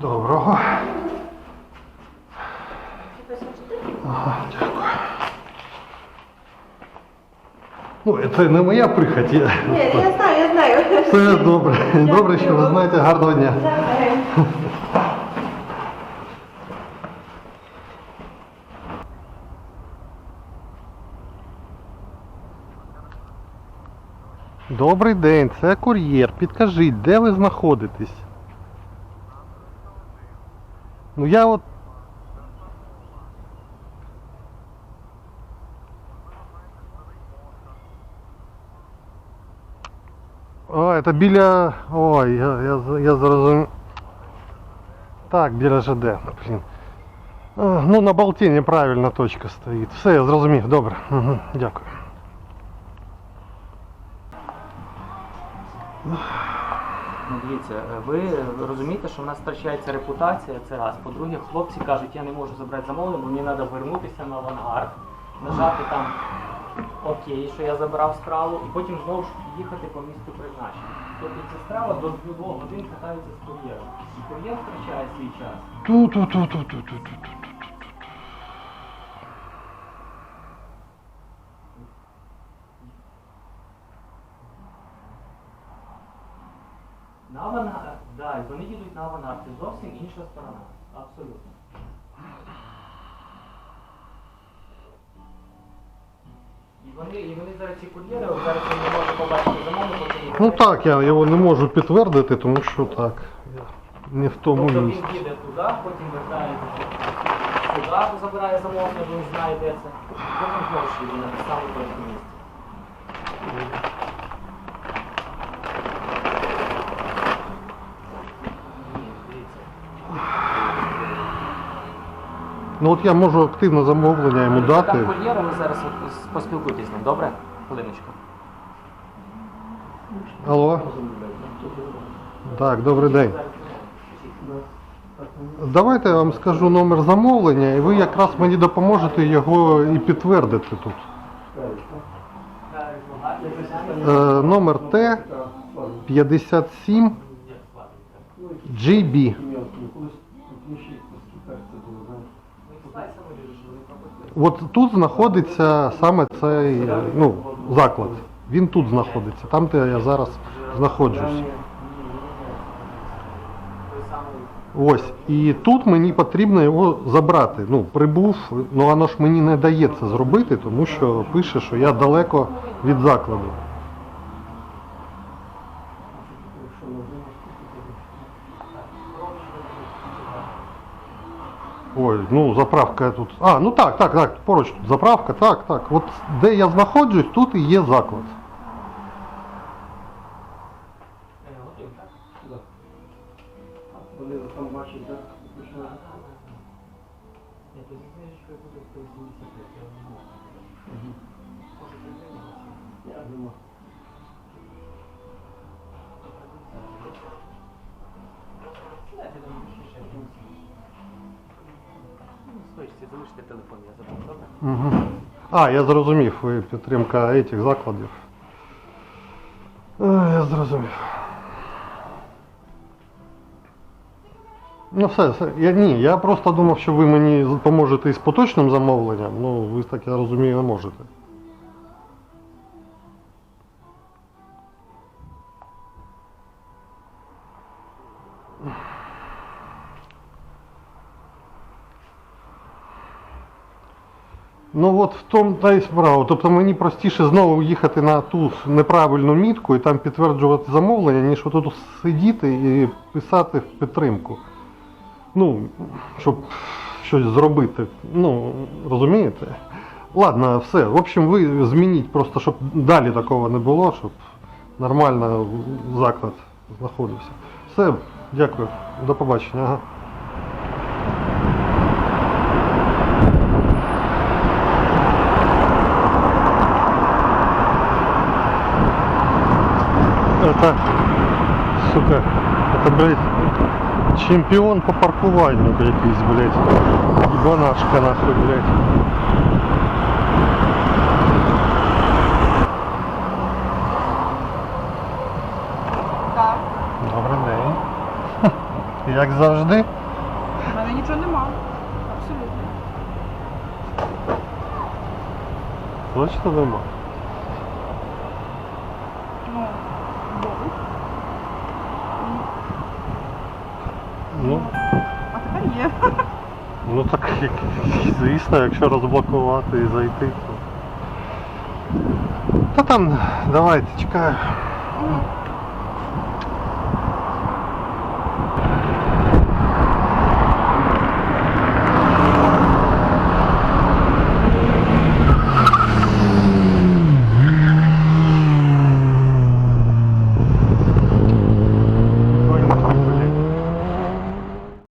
Доброго. Ага, дякую. Ну, це не моя прихоть. Я... Ні, я знаю, я знаю. Все добре. Добре, що ви знаєте. Гарного дня. Добрий день, це кур'єр. Підкажіть, де ви знаходитесь? Ну я от. О, це біля. Ой, я, я, з- я зрозумів. Так, біля ЖД. Блін. А, Ну, на болті неправильна точка стоїть. Все, я зрозумів, добре. Угу, дякую. Ну, дивіться, ви розумієте, що в нас втрачається репутація, це раз. По-друге, хлопці кажуть, я не можу забрати замовлення, бо мені треба вернутися на авангард, нажати там окей, що я забрав справу, і потім знову ж їхати по місту призначення. Тобто ця справа до двох годин катається з кур'єром. І кур'єр втрачає свій час. Ту-ту-ту-ту-ту-ту-ту. На авангард, да, вони їдуть на авангард, це зовсім інша сторона. Абсолютно. І вони, і вони зараз ці кур'єри, от зараз я не можу побачити замовлення, поки не Ну так, я його не можу підтвердити, тому що так. Я не в тому Тобто місці. він їде туди, потім вертається сюди, забирає замовлення, він знає, де це. Потім знову ж їде на те саме точне місце. Ні, дивіться. Ну от я можу активне замовлення йому Ви дати. Там кур'єра, ви зараз от поспілкуйтесь з ним, добре? Хвилиночку. Алло. Так, добрий день. Давайте я вам скажу номер замовлення, і ви якраз мені допоможете його і підтвердити тут. Е, номер Т 57 GB. От тут знаходиться саме цей ну, заклад. Він тут знаходиться, там, де я зараз знаходжусь. Ось. І тут мені потрібно його забрати. Ну, прибув, ну воно ж мені не дає це зробити, тому що пише, що я далеко від закладу. Ой, ну заправка тут. А, ну так, так, так, поруч тут заправка, так, так. От де я знаходжусь, тут і є заклад. Е, готовий, так? Вони там бачать, так? починають. Ні, то зі знижечкою буде 185, я не можу. Залиште телефон, я забув, добре? Угу. А, я зрозумів, ви підтримка цих закладів. А, Я зрозумів. Ну все, все. Я, ні, я просто думав, що ви мені допоможете із поточним замовленням. Ну, ви так я розумію, не можете. Ну от в тому та й справа. Тобто мені простіше знову їхати на ту неправильну мітку і там підтверджувати замовлення, ніж тут сидіти і писати в підтримку. Ну, щоб щось зробити. Ну, розумієте? Ладно, все. В общем, ви змініть просто, щоб далі такого не було, щоб нормально заклад знаходився. Все, дякую. До побачення. Ага. Это, сука, это, блядь, чемпион по паркуванню, блядь, якийсь, блядь. Ебанашка, нахуй, блядь. Так. Добрий день. Як завжди. У мене нічого нема. Абсолютно. Точно нема. Ну, був. Ну, А тепер є. ну так, як- звісно, якщо розблокувати і зайти, то. Та там, давайте, чекаю. Мгм.